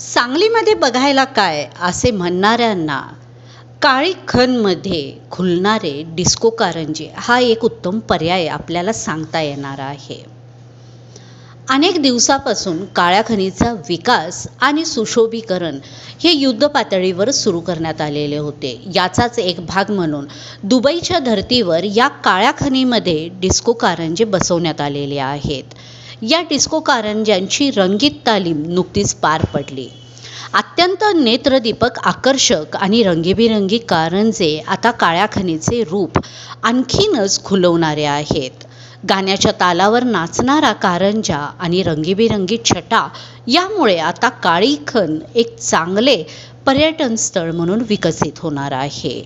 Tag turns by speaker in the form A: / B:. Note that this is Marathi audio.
A: सांगलीमध्ये बघायला काय असे म्हणणाऱ्यांना काळी खणमध्ये खुलणारे डिस्को कारंजे हा एक उत्तम पर्याय आपल्याला सांगता येणार आहे. अनेक दिवसापासून काळ्या खनीचा विकास आणि सुशोभीकरण हे युद्ध पातळीवर सुरू करण्यात आलेले होते. याचाच एक भाग म्हणून दुबईच्या धर्तीवर या काळ्या खनीमध्ये डिस्को कारंजे बसवण्यात आलेले आहेत. या डिस्को कारंज्यांची रंगीत तालीम नुकतीच पार पडली. अत्यंत नेत्रदीपक आकर्षक आणि रंगीबिरंगी कारंजे आता काळ्या खनीचे रूप आणखीनच खुलवणारे आहेत. गाण्याच्या तालावर नाचणारा कारंजा आणि रंगीबिरंगी छटा यामुळे आता काळीखन एक चांगले पर्यटन स्थळ म्हणून विकसित होणार आहे.